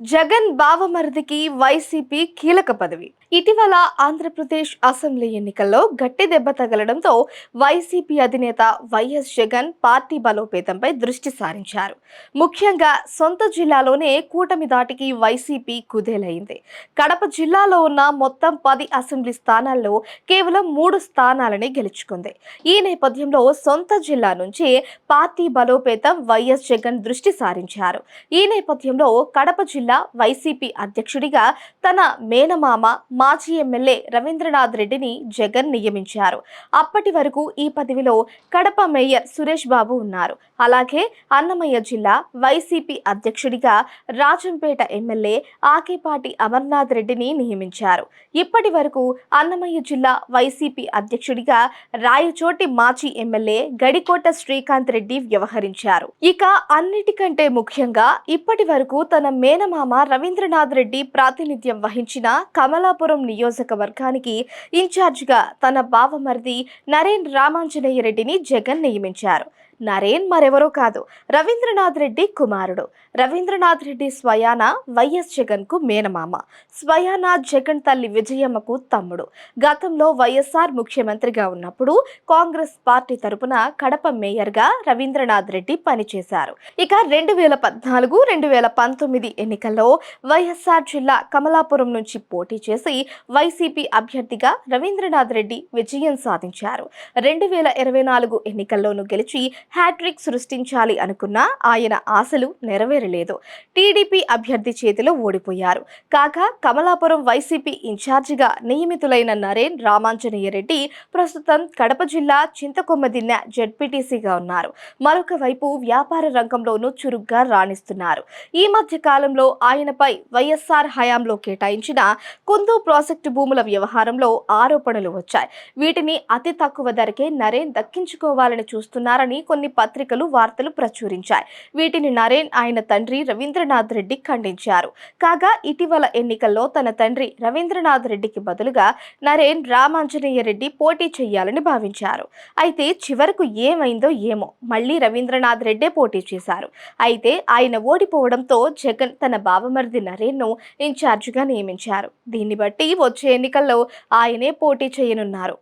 Jagan బావమరిదికి YCP కీలక పదవి. ఇటీవల ఆంధ్రప్రదేశ్ అసెంబ్లీ ఎన్నికల్లో గట్టి దెబ్బ తగలడంతో వైసీపీ అధినేత వైఎస్ జగన్ పార్టీ బలోపేతంపై దృష్టి సారించారు. ముఖ్యంగా సొంత జిల్లాలోనే కూటమి దాటికి వైసీపీ కుదేలైంది. కడప జిల్లాలో ఉన్న మొత్తం పది అసెంబ్లీ స్థానాల్లో కేవలం మూడు స్థానాలని గెలుచుకుంది. ఈ నేపథ్యంలో సొంత జిల్లా నుంచి పార్టీ బలోపేతం వైఎస్ జగన్ దృష్టి సారించారు. ఈ నేపథ్యంలో కడప జిల్లా వైసీపీ అధ్యక్షుడిగా తన మేనమామ మాజీ ఎమ్మెల్యే రవీంద్రనాథ్ రెడ్డిని జగన్ నియమించారు. అప్పటి వరకు ఈ పదవిలో కడప మేయర్ సురేష్ బాబు ఉన్నారు. అలాగే అన్నమయ్య జిల్లా వైసీపీ అధ్యక్షుడిగా రాజంపేట ఎమ్మెల్యే ఆకేపాటి అమర్నాథ్ రెడ్డిని నియమించారు. ఇప్పటి వరకు అన్నమయ్య జిల్లా వైసీపీ అధ్యక్షుడిగా రాయచోటి మాజీ ఎమ్మెల్యే గడికోట శ్రీకాంత్ రెడ్డి వ్యవహరించారు. ఇక అన్నిటికంటే ముఖ్యంగా ఇప్పటి వరకు తన మేనమామ రవీంద్రనాథ్ రెడ్డి ప్రాతినిధ్యం వహించిన కమలాపురం నియోజకవర్గానికి ఇన్ఛార్జిగా తన బావమరిది నరేన్ రామాంజనేయ రెడ్డిని జగన్ నియమించారు. నరేన్ మరెవరో కాదు. రవీంద్రనాథ్ రెడ్డి కుమారుడు. రవీంద్రనాథ్ రెడ్డి స్వయాన వైఎస్ జగన్కు మేనమామ. స్వయాన జగన్ తల్లి విజయమ్మకు తమ్ముడు. గతంలో వైఎస్ఆర్ ముఖ్యమంత్రిగా ఉన్నప్పుడు కాంగ్రెస్ పార్టీ తరపున కడప మేయర్గా రవీంద్రనాథ్ రెడ్డి పనిచేశారు. ఇక రెండు వేల పద్నాలుగు రెండు వేల పంతొమ్మిది ఎన్నికల్లో వైఎస్ఆర్ జిల్లా కమలాపురం నుంచి పోటీ చేసి వైసీపీ అభ్యర్థిగా రవీంద్రనాథ్ రెడ్డి విజయం సాధించారు. రెండు వేల ఇరవై నాలుగు ఎన్నికల్లోనూ గెలిచి హ్యాట్రిక్ సృష్టించాలి అనుకున్న ఆయన ఆశలు నెరవేరలేదు. టీడీపీ అభ్యర్థి చేతిలో ఓడిపోయారు. కాగా కమలాపురం వైసీపీ ఇన్ఛార్జిగా నియమితులైన నరేన్ రామాంజనేయ రెడ్డి ప్రస్తుతం కడప జిల్లా చింతకొమ్మదిన్న జెడ్పీటీసీగా ఉన్నారు. మరొక వైపు వ్యాపార రంగంలోనూ చురుగ్గా రాణిస్తున్నారు. ఈ మధ్య కాలంలో ఆయనపై వైఎస్ఆర్ హయాంలో కేటాయించిన కుందు ప్రాజెక్టు భూముల వ్యవహారంలో ఆరోపణలు వచ్చాయి. వీటిని అతి తక్కువ ధరకే నరేన్ దక్కించుకోవాలని చూస్తున్నారని కొన్ని పత్రికలు వార్తలు ప్రచురించాయి. వీటిని నరేన్ ఆయన తండ్రి రవీంద్రనాథ్ రెడ్డి ఖండించారు. కాగా ఇటీవల ఎన్నికల్లో తన తండ్రి రవీంద్రనాథ్ రెడ్డికి బదులుగా నరేన్ రామాంజనేయ రెడ్డి పోటీ చేయాలని భావించారు. అయితే చివరకు ఏమైందో ఏమో మళ్ళీ రవీంద్రనాథ్ రెడ్డే పోటీ చేశారు. అయితే ఆయన ఓడిపోవడంతో జగన్ తన బావమరిది నరేన్ను ఇన్ఛార్జిగా నియమించారు. దీన్ని బట్టి వచ్చే ఎన్నికల్లో ఆయనే పోటీ చేయనున్నారు.